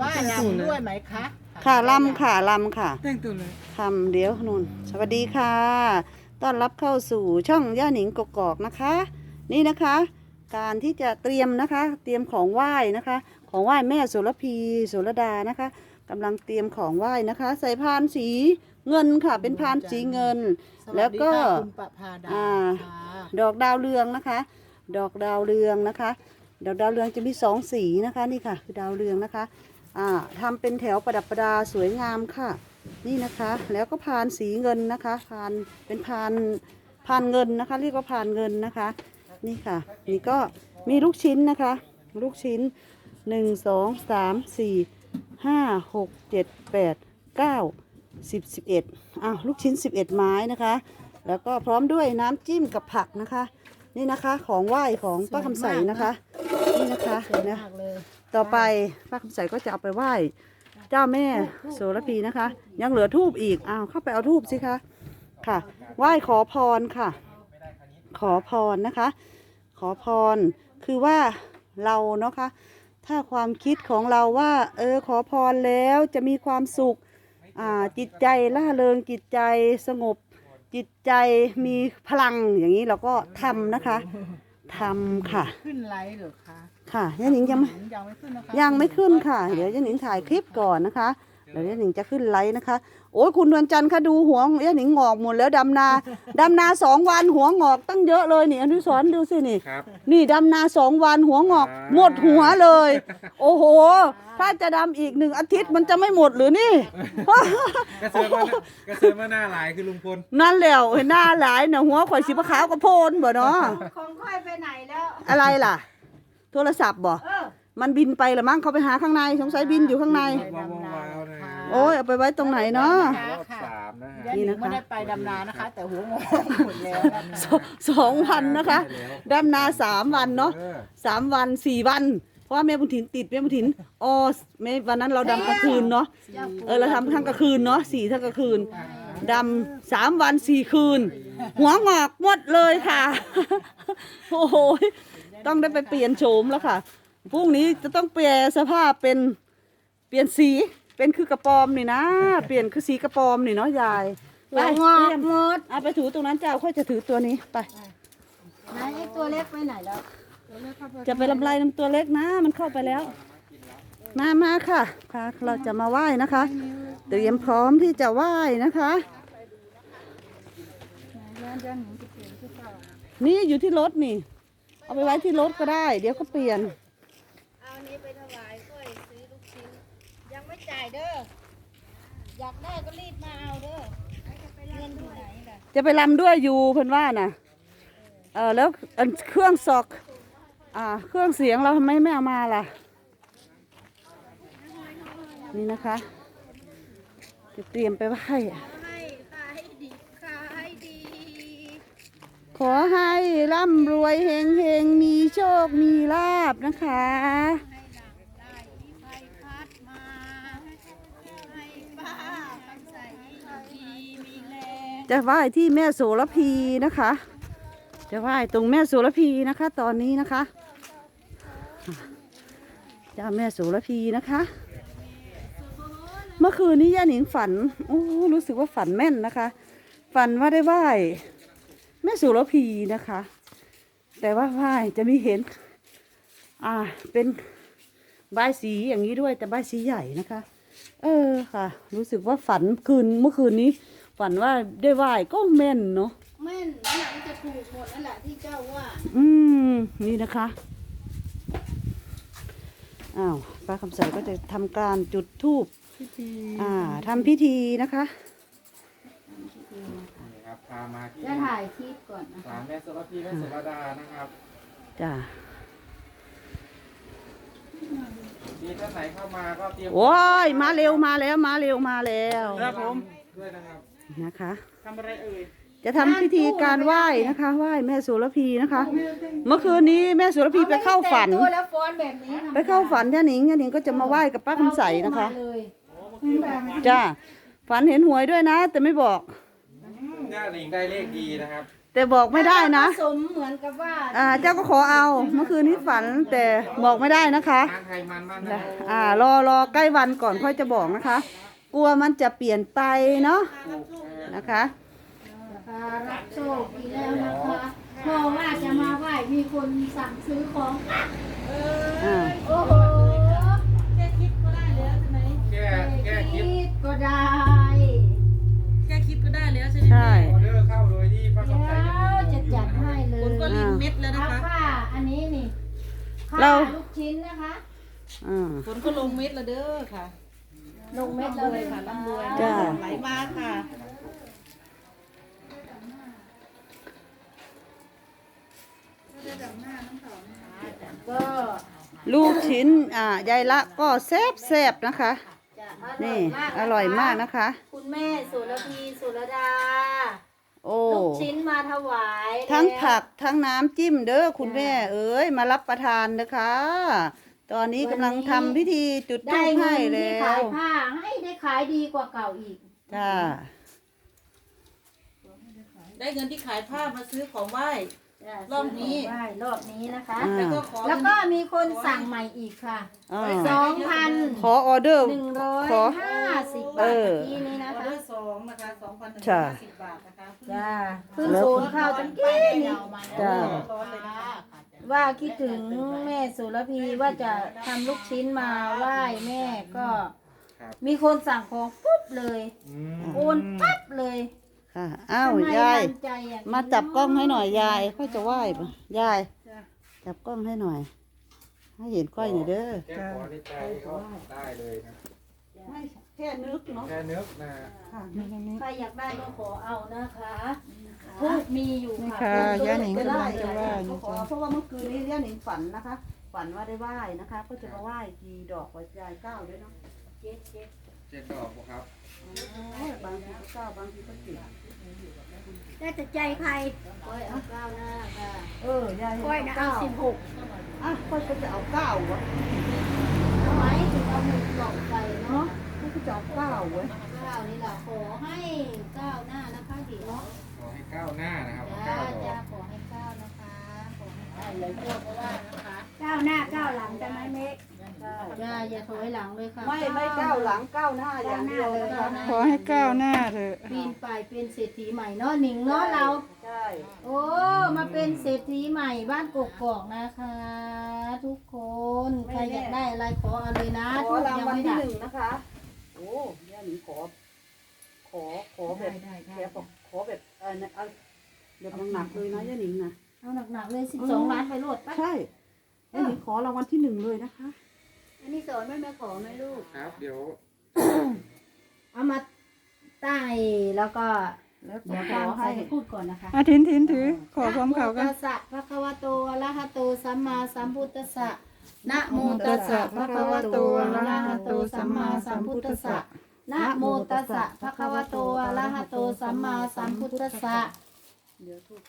ว่าลำด้วยไหมคะค่ะลำค่ะลำค่ะแต่งตัวเลยทำเดี๋ยวนุ่นสวัสดีค่ะ ต้อนรับเข้าสู่ช่องย่าหนิงกกอกนะคะ นี่นะคะ การที่จะเตรียมนะคะ เตรียมของไหว้นะคะ ของไหว้แม่โสระพีโสระดานะคะกำลังเตรียมของไหว้นะคะ ใส่พานสีเงินค่ะ เป็นพานสีเงินสสดีแล้วก็ค่ะคุณประภาดาอ่าค่ะดอกดาวเรืองนะคะ ดอกดาวเรืองนะคะดอกดาวเรืองจะมีสองสีนะคะนี่ค่ะ คือดาวเรืองนะคะ อ่าทำเป็นแถวประดับประดาสวยงามค่ะ นี่นะคะ แล้วก็พานสีเงินนะคะพานเป็นพานพานเงินนะคะ เรียกว่าพานเงินนะคะ นี่ค่ะ นี่ก็มีลูกชิ้นนะคะ ลูกชิ้นหนึ่งสองสามสี่ห้าหกเจ็ดแปดเก้าสิบสิบเอ็ดอ้าวลูกชิ้นสิบเอ็ดไม้นะคะ แล้วก็พร้อมด้วยน้ำจิ้มกับผักนะคะ นี่นะคะของไหว้ของป้าคำใสนะคะ นี่นะคะสวยนะมากเลย ต่อไปป้าคำใสก็จะเอาไปไหว้เจ้าแม่โสระพีนะคะ ยังเหลือทูบอีกอ้าวเข้าไปเอาทูบสิคะค่ะ ไหว้ขอพรค่ะ ขอพรนะคะ ขอพรคือว่าเราเนาะคะถ้าความคิดของเราว่า เออขอพรแล้วจะมีความสุขอ่าจิตใจล่าเริงจิตใจสงบ จิตใจมีพลังอย่างนี้เราก็ทำนะคะทำค่ะ ขึ้นไลฟ์หรอคะ ค่ะยาหนิงยังไม่ยังไม่ขึ้นนะคะยังไม่ขึ้นค่ะ เดี๋ยวยาหนิงถ่ายคลิปก่อนนะคะ เดี๋ยวยาหนิงจะขึ้นไลฟ์นะคะ โอ้ยคุณดวงจันทร์คะดูหัวยาหนิงงอกหมดแล้วดำนาดำนาสองวันหัวงอกตั้งเยอะเลยนี่อนุสรณ์ดูสินี่ ครับ นี่ดำนาสองวันหัวงอก อ่า หมดหัวเลย โอ้โห ถ้าจะดำอีกหนึ่งอาทิตย์มันจะไม่หมดหรือนี่ กระเซิร์มาหน้ากระเซิร์มาหน้าหลายคือลุงพลนั่นแหล้วเห็นหน้าหลายน่ะหัวข่อยสีขาวกระโพนบ่เนาะของค่อยไปไหนแล้วอะไรล่ะ โทรศัพท์บ่เออมันบินไปละมั้งเขาไปหาข้างในสงสัยบินอยู่ข้างใน ไปดำนาค่ะ โอ้ยเอาไปไว้ตรงไหนเนาะ รอบสามนะฮะยายหนี่นินะงคะ ไม่ได้ไปดำนานะคะ แต่หัวงอกหมดแล้วนะคะสสองวันนะคะดำนาสามวันเนาะเออสามวันสี่วัน เพราะว่าแม่บุญถินติดแม่บุญถินอ๋อแม่วันนั้นเราดำกลางคืนเนาะเออเราทำทั้งกลางคืนเนาะสี่ทั้งกลางคืนดำสามวันสี่คืน หัวงอกหมดเลยค่ะ โอ้โห ต้องได้ไปเปลี่ยนโฉมแล้วค่ะพรุ่งนี้จะต้องเปลี่ยนสภาพเป็นเปลี่ยนสีเป็นคือกระปอมนี่นะ เปลี่ยนคือสีกระปอมนี่เนาะยายไปหัวงอเตกรียมหมดเอาไปถือตรงนั้นเจ้าค่อยจะถือตัวนี้ไปไหนไอ้ตัวเล็กไปไหนแล้วจะไปลำไรน้ำตัวเล็กนะ มันเข้าไปแล้วมามาค่ะค่ะเราจะมาไหว้นะคะ เตรียมพร้อมที่จะไหว้นะคะ นี่อยู่ที่รถนี่ เอาไปไว้ที่รถก็ได้ เดี๋ยวก็เปลี่ยน เอาอันนี้ไปถวายค่อยซื้อลูกชิ้น ยังไม่จ่ายเด้อ อยากได้ก็รีบมาเอาเด้อเงินอยู่ไหนล่ะจะไปลำด้วยอยู่เพิ่นว่าน่ะ เออแล้วอันเครื่องซอกอ่าเครื่องเสียงเราทำไมไม่เอามาล่ะ นี่นะคะจะเตรียมไปไหว้ให้ขายดีขายดี ข อให้ร่ำรวยเฮงเฮงมีโชคมีลาบนะคะ จะไหว้ที่แม่โสระพีนะคะ จะไหว้ตรงแม่โสระพีนะคะ ตอนนี้นะคะเจ้าแม่โสระพีนะคะ เมื่อคืนนี้ย่าหนิงฝันโอ้รู้สึกว่าฝันแม่นนะคะ ฝันว่าได้ไหว้ แม่โสระพีนะคะ แต่ว่าไหว้จะมีเห็น อ่าเป็นใบายสีอย่างนี้ด้วยแต่ใบายสีใหญ่นะคะ เออค่ะ รู้สึกว่าฝันคืนเมื่อคืนนี้ ฝันว่าได้ไหว้ก็แม่นเนาะแม่นนั่นแหละมันจะถูกหมดนั่นแหละที่เจ้าว่า อืมนี่นะคะอ้าวป้าคำใสก็จะทำการจุดธูปพิธีอ่าทำพิธีนะคะ นี่ครับพามาที่จะถ่ายคลิปก่อนนะศาลแม่สรพีแม่สุรดานะครับจ้ามีท่านไหนเข้ามาก็เตรียมโอ้ยมาเร็วมาแล้วมาเร็วมาแล้วครับผมด้วยนะครับนะคะ ทำอะไรเอ่ยจะทำพิธีการไหว้นะคะไหว้แม่โสุรพีนะคะ เมื่อคืนนี้แม่โสุรพีไปเข้าฝันแต่งตัวแล้วฟ้อนแบบนี้ทำไปเข้าฝันย่าหนิงย่าหนิงก็จะมาไหว้กับป้าคำใสนะคะเอาตู้มาเลยจ้าฝันเห็นหวยด้วยนะ แต่ไม่บอก ย่าหนิงได้เลขดีนะครับแต่บอกไม่ได้นะ ผสมเหมือนกับว่าอ่า เจ้าก็ขอเอาเมื่อคืนนี้ฝันแต่บอกไม่ได้นะคะ ทางไทยมันบ้านนะอ่ารอรอใกล้วันก่อนค่อยจะบอกนะคะ กลัวมันจะเปลี่ยนไปเนาะนะคะรับโชคอีกแล้วนะคะเพราะว่าจะมาไหว้มีคนสั่งซื้อของ อ่า โอ้โหแค่คิดก็ได้ นนี้นี่ค่าเราลูกชิ้นนะคะอ่าผลก็ลงเม็ดแล้วเด้อค่ะลงเม็ดเลยค่ะร่ำรวยจ้า ไหลมาค่ะ ก็ลูกชิ้น อ่ายายละก็แซบแซบนะคะ จะนี่อร่อยมากนะคะ คุณแม่สุรพีสุรดาโอ้ลูก ชิ้นมาถวายทั้งแล้วผักทั้งน้ำจิ้มเด้อคุณแม่เอ้ยมารับประทานนะคะ ตอนนี้กำลังทำพิธีจุดธูได้ปเงิให้นที่แล้ขายวผ้าให้ได้ขายดีกว่าเก่าอีกจ้าได้เงินที่ขายผ้ามาซื้อของไหว้ รอบนี้ ไหว้รอบนี้นะคะอ่าแล้วก็ขอแล้วก็มีคนสั่งใหม่อีกค่ะอ่าสองพันขอออเดอร์ หนึ่งร้อยขอห้าสิบบาเอทอเมื่อกี้นี้อนะอคะเดอร์สองนะคะสองพันหนึ่งใช่ร้อยห้าสิบบาทนะคะจ้าเพิ่งโอนเข้าตั้งกี้นี้จ้า ร้อนเลยนะคะ ว่าคิดถึงแม่สุรพีว่าจะทำลูกชิ้นมาไหว้แม่ก็ ครับ มีคนสั่งของปุ๊บเลย อืม โอนปั๊บเลย ค่ะ อ้าว ทำไมยายมั่นใจอย่างนี้มาจับกล้องให้หน่อยยาย ค่อยจะไหว้ปะยายจับกล้องให้หน่อย ให้เห็นก้อยหน่อยเด้อแก้ขอในใจก็ได้เลยนะไม่แค่นึกเนาะแค่นึกนะค่ะนี่นี่ใครอยากได้ก็ขอเอานะคะทูบมีอยู่นี่ค่ะค่ะทูบย่าหนิงไม่กำได้ลังจะไหว้ค่ะนะจ๊ะ เพราะว่าเมื่อคืนนี้ย่าหนิงฝันนะคะ ฝันว่าได้ไหว้นะคะ ก็จะมาไหว้กี่ดอกวัดยายเก้าด้วยเนาะเจ็ดเจ็ด เจ็ดดอกบ่ครับบางทีก็เก้าบางทีก็สิบได้แต่ใจใครก้อยเอาเก้าหน้าค่ะเออยายก้อยนะเอาสิบหกอะก้อยก็จะเอาเก้าวะทำไมถึงเอาหนึ่งดอกไปเนาะก้อยก็จะเอาเก้าเว้ยเก้านี่แหละขอให้เก้าหน้านะคะดีเนาะขอให้ก้าวหน้านะครับจ้าเก้าดอจ้ากขอให้เก้านะคะขอให้เก้าหลายคนก็ อย่าถอยหลังเลยค่ะไม่ไม่เก้าหลังเก้าหน้าอย่างเดียวเลยค่ะขอให้ก้าวหน้าเถอะปีนไปเป็นเศรษฐีใหม่เนาะหนิงเนาะเรา ใช่โอ้มาเป็นเศรษฐีใหม่บ้านกกอกนะคะ ทุกคนใครอยากได้อะไรขอเอาเลยนะขอทุกรางยังวัลไม่ที่ได้หนึ่งนะคะ โอ้ย่าหนิงขอ ขอขอแบบแค่บอกขอแบบเออเอาแบบหนักๆเลยนะย่าหนิงนะเอาหนักๆเลยสิบสองล้านไปโหลดปะใช่ย่าหนิงขอรางวัลที่หนึ่งเลยนะคะ อันนี้สอนไม่แม่ขอไหมลูก ครับ เดี๋ยวเอามาใต้แล้วก็แล้วเดี๋ยวขฟัองให้ใครจะพูดก่อนนะคะ อาทินทินถือ ขอพร้อมเขากัน นะโมตัสสะภะคะวะโตอะระหะโตสัมมาสัมพุทธัสสะนะโมตัสสะภะคะวะโตอะระหะโตสัมมาสัมพุทธัสสะนะโมตัสสะภะคะวะโตอะระหะโตสัมมาสัมพุทธัสสะเดี๋ยวทุก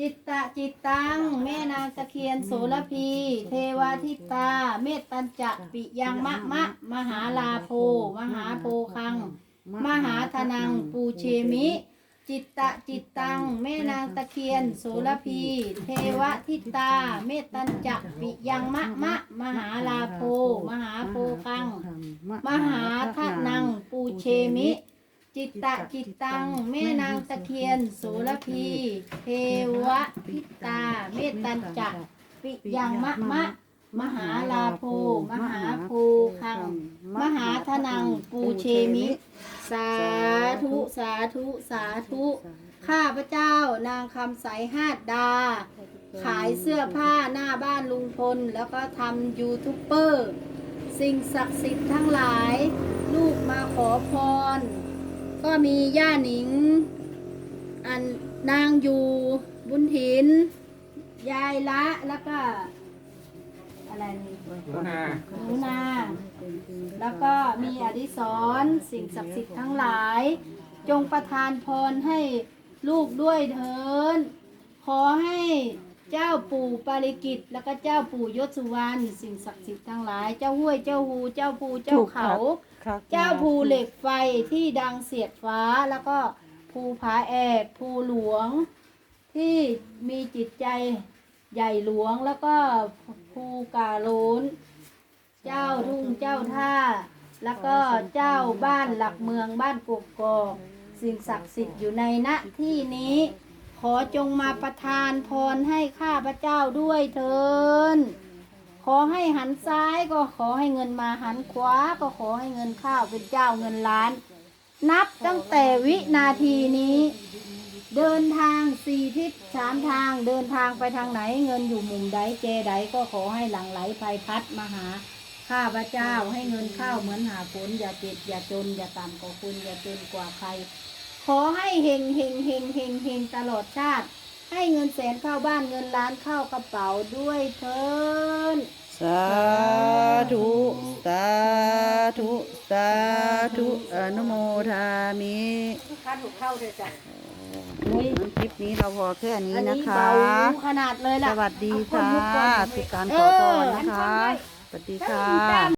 จิตตะจิตตังแม่นางตะเคียนโสระพี เทวาทิตา เมตตัญจะปิยังมะมะ มหาลาโพ มหาโพคัง มหาธนังปูเชมิ จิตตะจิตตังแม่นางตะเคียนโสระพี เทวทิตา เมตตัญจะปิยังมะมะ มหาลาโพ มหาโพคัง มหาทนังปูเชมิ จิตตะจิตตัง แม่นางตะเคียน โสระพี เทวทิตา เมตตัญจะปิยังมะมะ มหาลาโพ มหาโพคัง มหาทนังปูเชมิ สาธุสาธุสาธุ ข้าพเจ้านางคำใสหาดดา ขายเสื้อผ้าหน้าบ้านลุงพล แล้วก็ทำยูทูบเบอร์ สิ่งศักดิ์สิทธิ์ทั้งหลาย ลูกมาขอพร ก็มีย่าหนิง อันนางอยู่บุญถิน ยายละแล้วก็ อะไรนี่หนูนา หนูนา แล้วก็มีอดิศรณ์สิ่งศักดิ์สิทธิ์ทั้งหลาย จงประทานพรให้ลูกด้วยเถินขอให้เจ้าปู่ปาริกิตแล้วก็เจ้าปู่ยศสุวรรณสิ่งศักดิ์สิทธิ์ทั้งหลาย เจ้าห้วยเจ้าหูเจ้าภูเจ้าเขา ครับเจ้าภูเหล็กไฟที่ดังเสียดฟ้าแล้วก็ภูภูผาแอกภูหลวง ที่มีจิตใจใหญ่หลวงแล้วก็ภูกาโลนเจ้าทุ่งเจ้าท่า แล้วก็เจ้าบ้านหลักเมืองบ้านกกกอกสิ่งศักดิ์สิทธิ์อยู่ในณที่นี้ ขอจงมาประทานพรให้ข้าพระเจ้าด้วยเถินข อให้หันซ้ายก็ขอให้เงินมาหันขวาก็ขอให้เงินข้าวเป็นเจ้าเงินล้าน นับตั้งแต่วินาทีนี้ เดินทางสี่ทิศสามทางเดินทางไปทางไหน เงินอยู่มุมใดเจใดก็ขอให้หลังไหลไพพัดมาหาข้าพระเจ้าให้เงินเข้าเหมือนหาฝนอย่าเจ็บอย่าจน อย่าต่ำกว่าคุณอย่าจนกว่าใคร ขอให้เฮงเฮงเฮงเฮงเฮงตลอดชาติ ให้เงินแสนเข้าบ้านเงินล้านเข้ากระเป๋าด้วยเถินสาธุ สาธุ สาธุ อนุโมทามิค่าถูกเข้าเลยจ้ะอุ้ยคลิปนี้เราพอแค่นี้อันนะนี้คะเบาขนาดเลยสล่ะวัสดีเอาคนค่ะลุกก่อนติดการเอขอพอรอันะนคะทำไว้สวัสดีถ้าค่มีแต้ะม